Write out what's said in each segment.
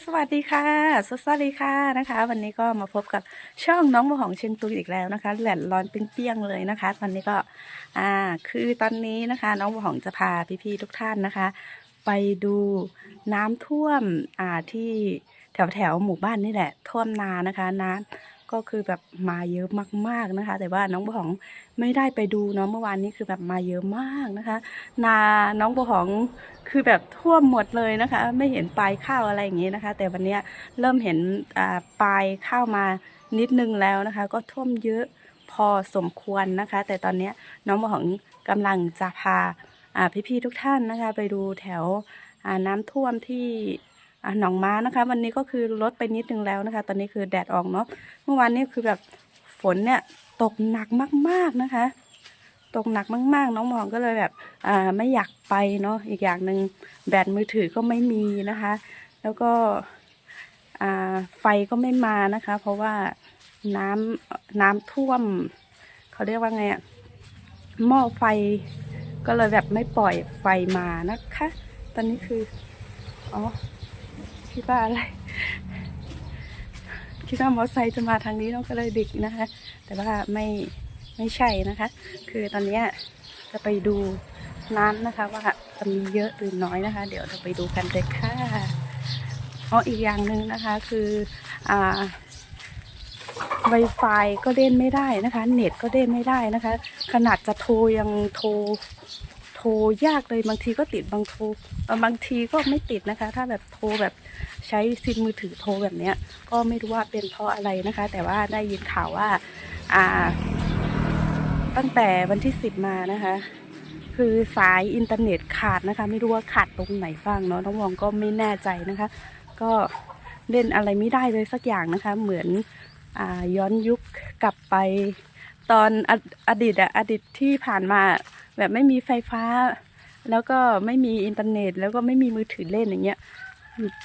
สวัสดีค่ะ สวัสดีค่ะนะคะ วันนี้ก็มาพบกับช่องน้องมะหองเชียงตุงอีกแล้วนะคะแหลนร้อนเปรี้ยงๆเลยนะคะ ตอนนี้ก็อ่าคือตอนนี้นะคะ น้องมะหองจะพาพี่ๆทุกท่านนะคะ ไปดูน้ำท่วมอ่าที่แถวแถวๆหมู่บ้านนี่แหละ ท่วมนานะคะ น้ำ ก็คือแบบมาเยอะมากๆนะคะ แต่ว่าน้องมะหองไม่ได้ไปดูเนาะเมื่อวานนี้คือแบบมาเยอะมากนะคะ นาน้องบัวหองคือแบบท่วมหมดเลยนะคะ ไม่เห็นปลายข้าวอะไรอย่างงี้นะคะ แต่วันเนี้ยเริ่มเห็นปลายข้าวมานิดนึงแล้วนะคะ ก็ท่วมเยอะพอสมควรนะคะ แต่ตอนเนี้ยน้องบัวหองกำลังจะพาพี่ๆทุกท่านนะคะ ไปดูแถวน้ำท่วมที่ อ่าหนองม้านะคะ วันนี้ก็คือลดไปนิดนึงแล้วนะคะ ตอนนี้คือแดดออกเนาะเมื่อวานนี้คือแบบฝนเนี่ยตกหนักมาก ๆนะคะ ตกหนักมาก ๆ น้องมองก็เลยแบบอ่าไม่อยากไปเนาะอีกอย่างหนึ่งแบตมือถือก็ไม่มีนะคะ แล้วก็อ่าไฟก็ไม่มานะคะ เพราะว่าน้ำน้ำท่วม เขาเรียกว่าไงอะหม้อไฟก็เลยแบบไม่ปล่อยไฟมานะคะ ตอนนี้คือ อ๋อ คิดว่าอะไร คิดว่ามอเตอร์ไซค์จะมาทางนี้น้องก็เลยดิกนะคะ แต่ว่าไม่ไม่ใช่นะคะ คือตอนนี้จะไปดูน้ำนะคะ ว่าจะมีเยอะหรือน้อยนะคะ เดี๋ยวเราไปดูกันเลยค่ะอ๋ออีกอย่างหนึ่งนะคะคืออ่า Wi-Fi ก็เล่นไม่ได้นะคะ เน็ตก็เล่นไม่ได้นะคะ ขนาดจะโทรยังโทร ทรยากเลยบางทีก็ติดบางโทรบางทีก็ไม่ติดนะคะ ถ้าแบบโทรแบบใช้ซิมมือถือโทรแบบเนี้ย ก็ไม่รู้ว่าเป็นเพราะอะไรนะคะ แต่ว่าได้ยินข่าวว่า อ่า ตั้งแต่วันที่สิบมานะคะ คือสายอินเทอร์เน็ตขาดนะคะ ไม่รู้ว่าขาดตรงไหนบ้างเนาะน้องวองก็ไม่แน่ใจนะคะ ก็เล่นอะไรไม่ได้เลยสักอย่างนะคะ เหมือนอ่าย้อนยุคกลับไปตอนออดีตอะอดีตที่ผ่านมา แบบไม่มีไฟฟ้า แล้วก็ไม่มีอินเทอร์เน็ต แล้วก็ไม่มีมือถือเล่นอย่างเงี้ย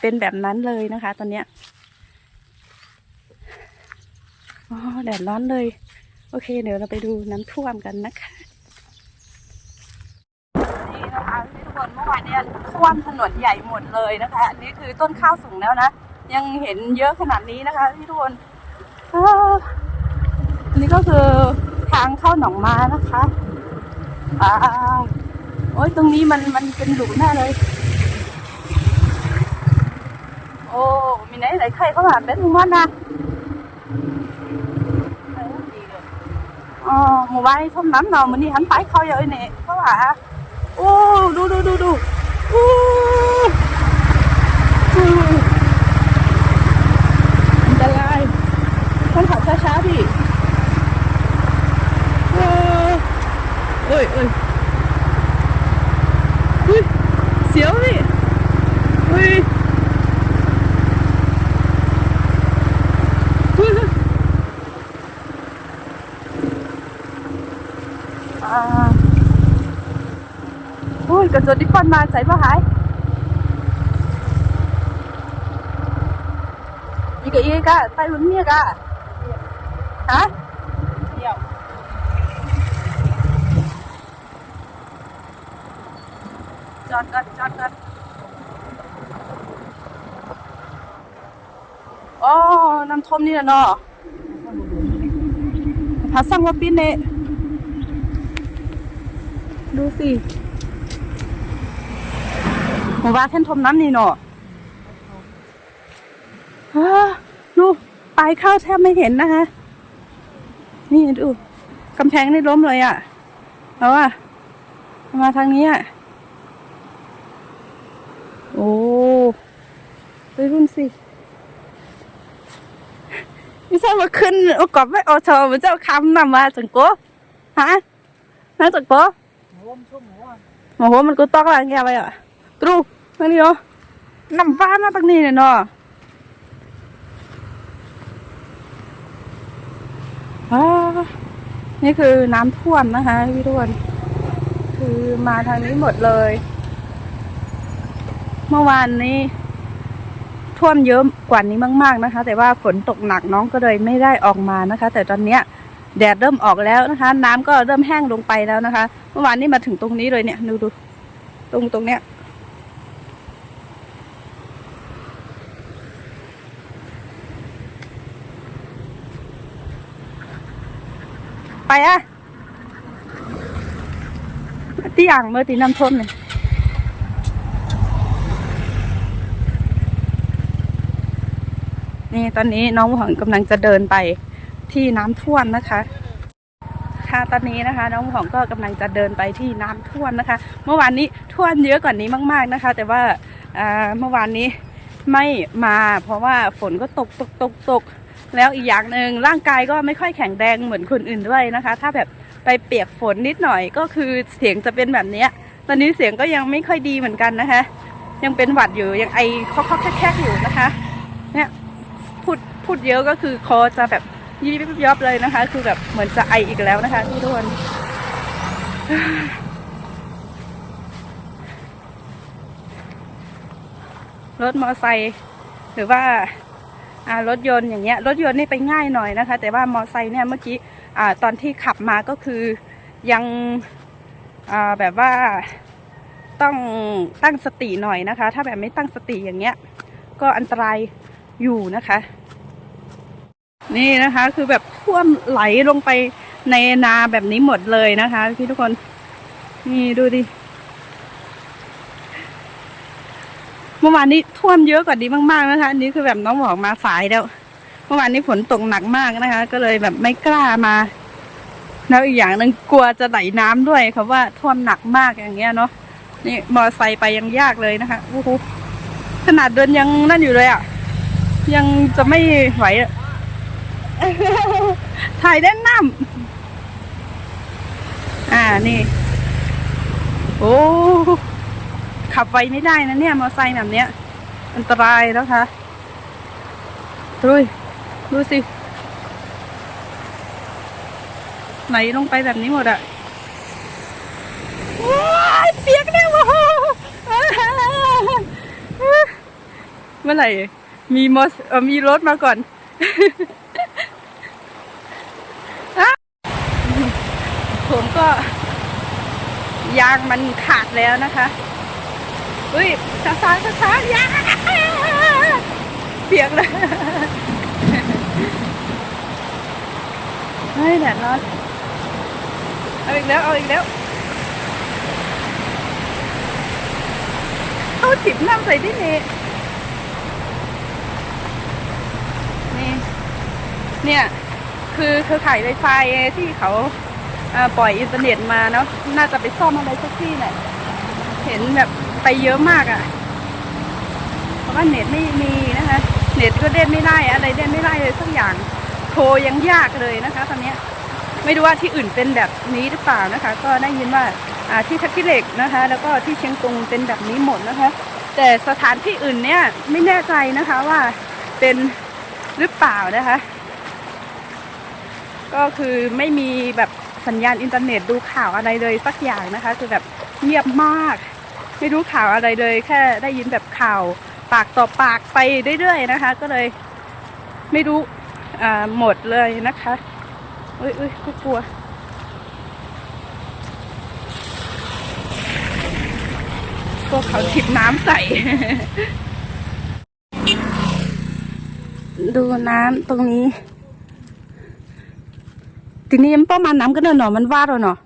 เป็นแบบนั้นเลยนะคะ ตอนเนี้ยอ๋อแดดร้อนเลย โอเค เดี๋ยวเราไปดูน้ำท่วมกันนะคะนี่นะคะที่ทุกคนเมื่อวานเนี่ยท่วมถนนใหญ่หมดเลยนะคะอันนี้คือต้นข้าวสูงแล้วนะยังเห็นเยอะขนาดนี้นะคะที่ทุกคนอันนี้ก็คือทางเข้าหนองม้านะคะ อ่าโอ้ยตรงนี้มันมันเป็นหลุมแน่เลย โอ้มีไหนไหนใครเข้ามาเป็นหมู่บ้านนะอ๋อหมู่บ้านนี้ท่วมน้ำเนาะมันนี่หันไปเขาเยอะเนี่ยเขาว่าโอ้ดูดูดูดูโอ้อันตรายต้องขับช้าๆพี่โอ้ เอ้ยเอ้ยอุ้ยเสียวพี่อุ้ยอ่าโอ้ยกระจกที่ก่อนมาใส่บ่หายอีกอีกอะใต้รุ่นเมียกะฮะเดี่ยวจ อดกันจอดกันอ๋อน้ำท่วมนี่แหละเนาะพาสั่งว่าปีนเนดูสิหมู่บ้านแท่นทมน้ำนี่เนาะฮ่าดูปลายข้าวแทบไม่เห็นนะคะ นี่ดูกำแพงนี่ล้มเลยอะ่ะเอาว่ามาทางนี้อะ่ะ อ้ไปรุ่นสิไม่ใช่ว่าขึ้นเอากอบไม่เอาเธอมันจะเอาคำนำมาจังโก้ฮะน่าจังโก้โอ้โหมันก็ตอกอะไรแกไปอะตรูตรงนี้เนาะน้ำฟ้ามาตรงนี้เนี่ยเนาะนี่คือน้ำท่วมนะคะพี่ทุกคนคือมาทางนี้หมดเลย เมื่อวานนี้ ท่วมเยอะกว่านี้มาก ๆนะคะ แต่ว่าฝนตกหนักน้องก็เลยไม่ได้ออกมานะคะ แต่ตอนเนี้ยแดดเริ่มออกแล้วนะคะ น้ำก็เริ่มแห้งลงไปแล้วนะคะ เมื่อวานนี้มาถึงตรงนี้เลยเนี่ยดูดูตรงตรงเนี้ยไปอะที่อ่างเมื่อตีน้ำท่วมเลย นี่ตอนนี้น้องหวังกำลังจะเดินไปที่น้ำท่วมนะคะค่ะตอนนี้นะคะ น้องหอมก็กำลังจะเดินไปที่น้ำท่วมนะคะ เมื่อวานนี้ท่วมเยอะกว่านี้มาก ๆนะคะ แต่ว่าเมื่อวานนี้ไม่มาเพราะว่าฝนก็ตกตกตกตกแล้วอีกอย่างหนึ่งร่างกายก็ไม่ค่อยแข็งแรงเหมือนคนอื่นด้วยนะคะ ถ้าแบบไปเปียกฝนนิดหน่อยก็คือเสียงจะเป็นแบบนี้ตอนนี้เสียงก็ยังไม่ค่อยดีเหมือนกันนะคะ ยังเป็นหวัดอยู่ยังไอคอกๆแคกๆอยู่นะคะ พูดเยอะก็คือคอจะแบบยิบยับเลยนะคะ คือแบบเหมือนจะไออีกแล้วนะคะทุกคนรถมอเตอร์ไซค์หรือว่าอ่ารถยนต์อย่างเงี้ยรถยนต์นี่ไปง่ายหน่อยนะคะ แต่ว่ามอเตอร์ไซค์เนี่ยเมื่อกี้อ่าตอนที่ขับมาก็คือยังอ่าแบบว่าต้องตั้งสติหน่อยนะคะ ถ้าแบบไม่ตั้งสติอย่างเงี้ย ก็อันตรายอยู่นะคะ นี่นะคะ คือแบบท่วมไหลลงไปในนาแบบนี้หมดเลยนะคะพี่ทุกคน นี่ดูดิเมื่อวานนี้ท่วมเยอะกว่านี้มากๆนะคะอันนี้คือแบบน้องบอกมาสายแล้วเมื่อวานนี้ฝนตกหนักมากนะคะ ก็เลยแบบไม่กล้ามาแล้วอีกอย่างหนึ่งกลัวจะไหลน้ำด้วยค่ะว่าท่วมหนักมากอย่างเงี้ยเนาะนี่มอไซค์ไปยังยากเลยนะคะโอ้โหขนาดเดินยังนั่นอยู่เลยอะ ยังจะไม่ไหวอะ ถ่ายเล่นน้ำอ่านี่ โอ้ขับไวไม่ได้นะเนี่ยมอไซค์แบบเนี้ย อันตรายแล้วค่ะดูดูสิ ไหลลงไปแบบนี้หมดอะว้ายเปียกแน่วะเมื่อไหร่มีมอสเออมีรถมาก่อน ผมก็ ยางมันขาดแล้วนะคะอุ้ยช้าช้าช้าช้ายางเปียกเลยเฮ้ยแดดร้อนเอาอีกแล้วเอาอีกแล้วเอาจิบน้ำใส่ที่นี่นี่ เนี่ย คือเครือข่ายไวไฟที่เขา ปล่อยอินเทอร์เน็ตมาเนาะน่าจะไปซ่อมอะไรสักที่เนี่ยเห็นแบบไปเยอะมากอะ่ะ เพราะว่าเน็ตไม่มีนะคะ เน็ตก็เล่นไม่ได้อะไรเล่นไม่ได้เลยสักอย่างโทรยังยากเลยนะคะ ตอนนี้ไม่รู้ว่าที่อื่นเป็นแบบนี้หรือเปล่านะคะ ก็ได้ยินว่าที่ทักกิเหล็กนะคะ แล้วก็ที่เชียงตุงเป็นแบบนี้หมดนะคะ แต่สถานที่อื่นเนี่ยไม่แน่ใจนะคะว่าเป็นหรือเปล่านะคะ ก็คือไม่มีแบบ สัญญาณอินเทอร์เน็ตดูข่าวอะไรเลยสักอย่างนะคะ คือแบบเงียบมาก ไม่รู้ข่าวอะไรเลย แค่ได้ยินแบบข่าวปากต่อปากไปเรื่อยๆนะคะ ก็เลยไม่รู้อ่าหมดเลยนะคะอุ้ยอุ้ยกลัวพวกเขาทิบน้ำใส่ ดูน้ำตรงนี้ ทีนี้มันประมาณน้ำก็เดินหนอมันวาดแล้วเนาะ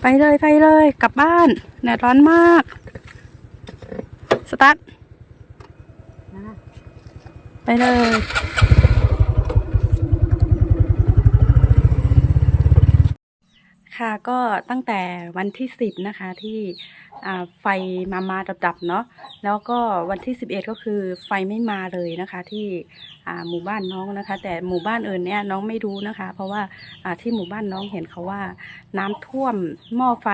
ไปเลยไปเลยกลับบ้านแดดร้อนมาก สตาร์ทไปเลยค่ะก็ตั้งแต่วันที่สิบนะคะที่ ไฟมามาดับๆเนาะแล้วก็วันที่สิบเอ็ดก็คือไฟไม่มาเลยนะคะ ที่หมู่บ้านน้องนะคะ แต่หมู่บ้านอื่นเนี่ยน้องไม่รู้นะคะ เพราะว่าที่หมู่บ้านน้องเห็นเขาว่า น้ำท่วมหม้อไฟ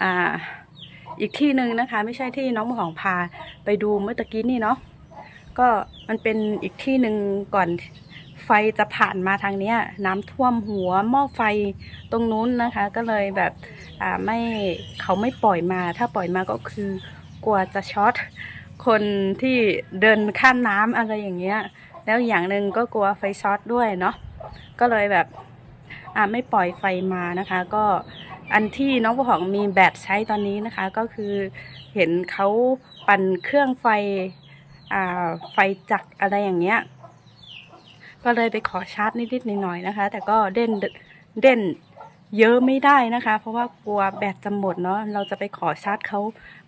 ออีกที่หนึ่งนะคะ ไม่ใช่ที่น้องหองพาไปดูเมื่อตะกี้นี่เนาะก็มันเป็นอีกที่หนึ่งก่อน ไฟจะผ่านมาทางเนี้ย น้ำท่วมหัวหม้อไฟตรงนู้นนะคะ ก็เลยแบบอ่าไม่เขาไม่ปล่อยมา ถ้าปล่อยมาก็คือกลัวจะช็อตคนที่เดินข้ามน้ำอะไรอย่างเงี้ย แล้วอย่างหนึ่งก็กลัวไฟช็อตด้วยเนาะก็เลยแบบอ่าไม่ปล่อยไฟมานะคะ ก็อันที่น้องผู้ของมีแบตใช้ตอนนี้นะคะ ก็คือเห็นเขาปั่นเครื่องไฟไฟจักรอะไรอย่างเงี้ย ก็เลยไปขอชาร์จนิดๆหน่อยๆนะคะ แต่ก็เด่นเด่นเยอะไม่ได้นะคะ เพราะว่ากลัวแบตจะหมดเนาะเราจะไปขอชาร์จเขา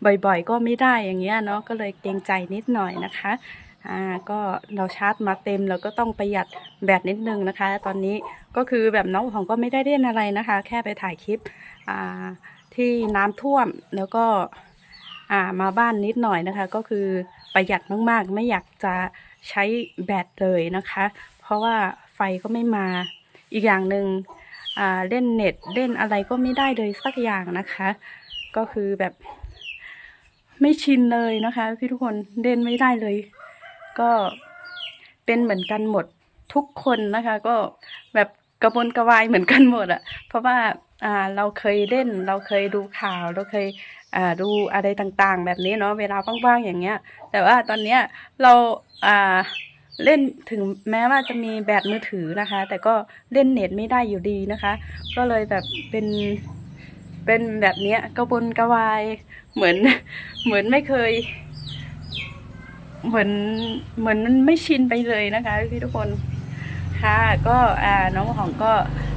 บ่อยๆ ก็ไม่ได้อย่างเงี้ยเนาะก็เลยเกรงใจนิดหน่อยนะคะอ่าก็เราชาร์จมาเต็มเราก็ต้องประหยัดแบตนิดนึงนะคะ ตอนนี้ก็คือแบบน้องของก็ไม่ได้เล่นอะไรนะคะ แค่ไปถ่ายคลิปอ่าที่น้ำท่วมแล้วก็อ่ามาบ้านนิดหน่อยนะคะ ก็คือประหยัดมากๆ ไม่อยากจะใช้แบตเลยนะคะ เพราะว่าไฟก็ไม่มา อีกอย่างหนึ่งอ่าเล่นเน็ตเล่นอะไรก็ไม่ได้เลยสักอย่างนะคะ ก็คือแบบ ไม่ชินเลยนะคะ พี่ทุกคนเล่นไม่ได้เลย ก็เป็นเหมือนกันหมดทุกคนนะคะ ก็แบบกระวนกระวายเหมือนกันหมดอะเพราะว่าเราเคยเล่นเราเคยดูข่าวเราเคยดูอะไรต่างๆ แบบนี้เนาะเวลาว่างๆอย่างเงี้ย แต่ว่าตอนเนี้ยเราา เล่นถึงแม้ว่าจะมีแบตมือถือนะคะ แต่ก็เล่นเน็ตไม่ได้อยู่ดีนะคะ ก็เลยแบบเป็นเป็นแบบเนี้ยกระวนกระวายเหมือนเหมือนไม่เคย เหมือนเหมือนมันไม่ชินไปเลยนะคะพี่ทุกคน ค่ะ ก็น้องหอมก็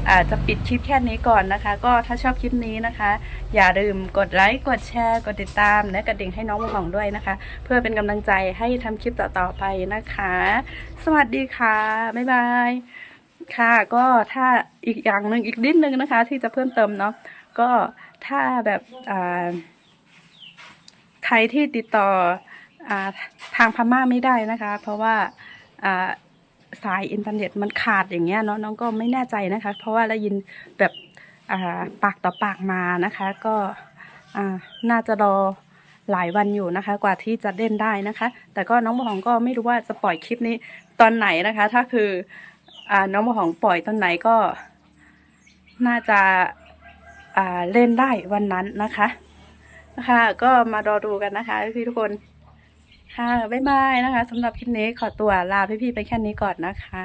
อาจจะปิดคลิปแค่นี้ก่อนนะคะ ก็ถ้าชอบคลิปนี้นะคะ อย่าลืมกดไลค์กดแชร์ กดติดตาม และกระดิ่งให้น้องหอมด้วยนะคะ เพื่อเป็นกำลังใจให้ทำคลิปต่อๆไปนะคะ สวัสดีค่ะ บ๊ายบายค่ะก็ถ้าอีกอย่างหนึ่งอีกนิดนึงนะคะ ที่จะเพิ่มเติมเนาะก็ถ้าแบบใครที่ติดต่ออทางพม่าไม่ได้นะคะ เพราะว่า สายอินเทอร์เน็ตมันขาดอย่างเงี้ยเนาะน้องก็ไม่แน่ใจนะคะ เพราะว่าได้ยินแบบปากต่อปากมานะคะ ก็น่าจะรอหลายวันอยู่นะคะ กว่าที่จะเล่นได้นะคะ แต่ก็น้องบอหองก็ไม่รู้ว่าจะปล่อยคลิปนี้ตอนไหนนะคะ ถ้าคืออน้องบอหองปล่อยตอนไหนก็น่าจะาเล่นได้วันนั้นนะคะนะคะ ก็มารอดูกันนะคะพี่ทุกคน ค่ะ บ๊ายบายนะคะสำหรับคลิปนี้ขอตัวลาพี่ๆไปแค่นี้ก่อนนะคะ